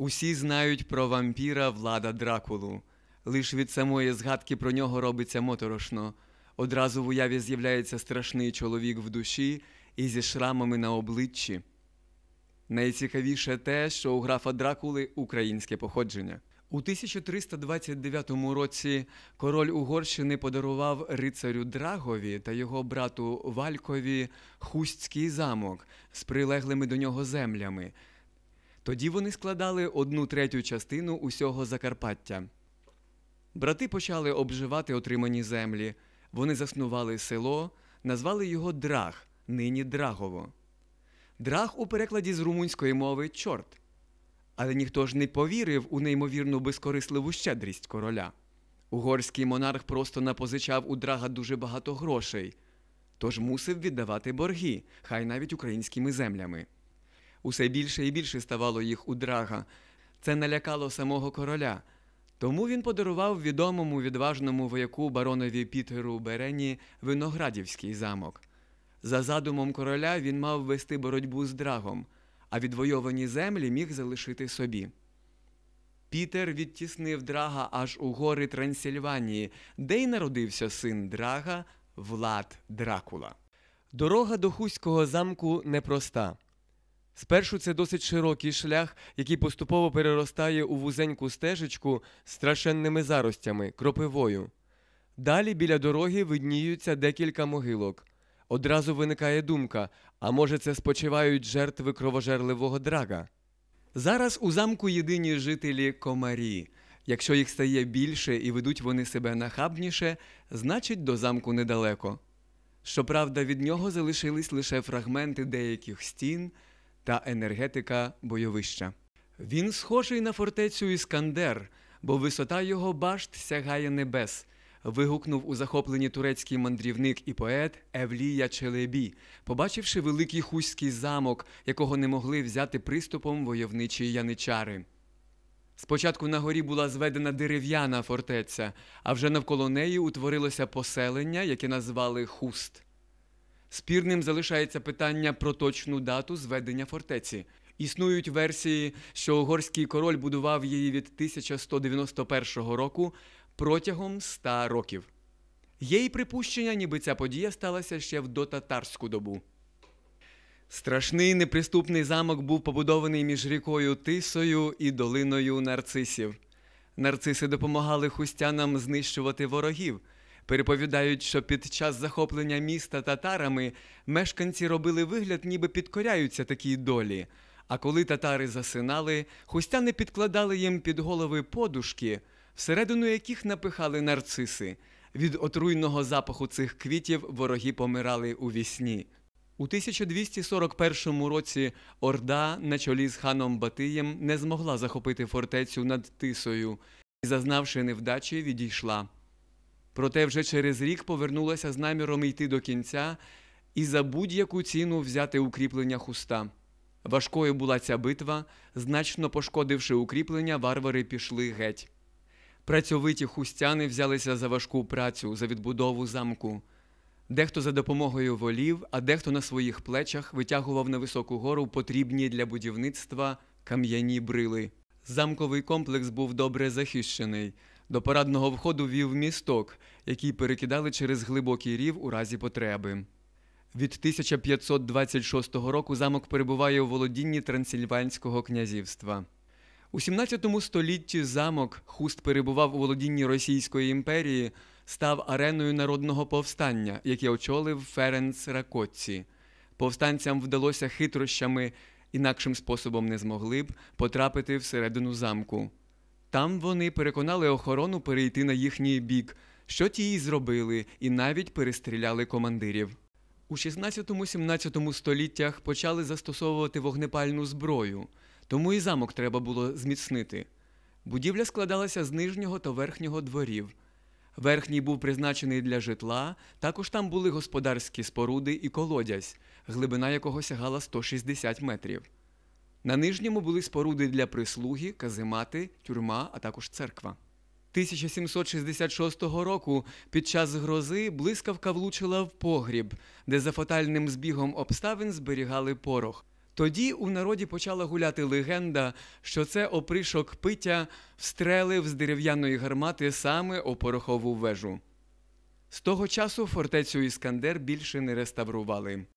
Усі знають про вампіра Влада Дракулу. Лиш від самої згадки про нього робиться моторошно. Одразу в уяві з'являється страшний чоловік в душі і зі шрамами на обличчі. Найцікавіше те, що у графа Дракули українське походження. У 1329 році король Угорщини подарував рицарю Драгові та його брату Валькові Хустський замок з прилеглими до нього землями. Тоді вони складали одну третю частину усього Закарпаття. Брати почали обживати отримані землі. Вони заснували село, назвали його Драг, нині Драгово. Драг у перекладі з румунської мови чорт. Але ніхто ж не повірив у неймовірну безкорисливу щедрість короля. Угорський монарх просто напозичав у драга дуже багато грошей, тож мусив віддавати борги, хай навіть українськими землями. Усе більше і більше ставало їх у драга. Це налякало самого короля. Тому він подарував відомому відважному вояку баронові Пітеру Берені Виноградівський замок. За задумом короля він мав вести боротьбу з драгом, а відвойовані землі міг залишити собі. Пітер відтіснив драга аж у гори Трансильванії, де й народився син драга Влад Дракула. Дорога до Хуського замку непроста. Спершу це досить широкий шлях, який поступово переростає у вузеньку стежечку з страшенними заростями, кропивою. Далі біля дороги видніються декілька могилок. Одразу виникає думка: а може, це спочивають жертви кровожерливого драга? Зараз у замку єдині жителі комарі. Якщо їх стає більше і ведуть вони себе нахабніше, значить до замку недалеко. Щоправда, від нього залишились лише фрагменти деяких стін та енергетика бойовища. Він схожий на фортецю Іскандер, бо висота його башт сягає небес. Вигукнув у захопленні турецький мандрівник і поет Евлія Челебі, побачивши великий хуський замок, якого не могли взяти приступом войовничі яничари. Спочатку на горі була зведена дерев'яна фортеця, а вже навколо неї утворилося поселення, яке назвали Хуст. Спірним залишається питання про точну дату зведення фортеці. Існують версії, що угорський король будував її від 1191 року протягом ста років. Є й припущення, ніби ця подія сталася ще в дотатарську добу. Страшний неприступний замок був побудований між рікою Тисою і долиною нарцисів. Нарциси допомагали хустянам знищувати ворогів. Переповідають, що під час захоплення міста татарами мешканці робили вигляд, ніби підкоряються такій долі. А коли татари засинали, хустяни підкладали їм під голови подушки, всередину яких напихали нарциси. Від отруйного запаху цих квітів вороги помирали у вісні. У 1241 році Орда на чолі з ханом Батиєм не змогла захопити фортецю над Тисою і, зазнавши невдачі, відійшла. Проте вже через рік повернулася з наміром йти до кінця і за будь-яку ціну взяти укріплення хуста. Важкою була ця битва, значно пошкодивши укріплення, варвари пішли геть. Працьовиті хустяни взялися за важку працю, за відбудову замку. Дехто за допомогою волів, а дехто на своїх плечах витягував на високу гору потрібні для будівництва кам'яні брили. Замковий комплекс був добре захищений. До парадного входу вів місток, який перекидали через глибокий рів у разі потреби. Від 1526 року замок перебуває у володінні Трансильванського князівства. У 17 столітті замок хуст перебував у володінні Російської імперії, став ареною народного повстання, яке очолив Ференц Ракоцці. Повстанцям вдалося хитрощами, інакшим способом не змогли б потрапити всередину замку. Там вони переконали охорону перейти на їхній бік, що ті й зробили, і навіть перестріляли командирів. У 16-17 століттях почали застосовувати вогнепальну зброю, тому і замок треба було зміцнити. Будівля складалася з нижнього та верхнього дворів. Верхній був призначений для житла, також там були господарські споруди і колодязь, глибина якого сягала 160 метрів. На нижньому були споруди для прислуги, каземати, тюрма, а також церква. 1766 року під час грози блискавка влучила в погріб, де за фатальним збігом обставин зберігали порох. Тоді у народі почала гуляти легенда, що це опришок пиття встрелив з дерев'яної гармати саме у порохову вежу. З того часу фортецю Іскандер більше не реставрували.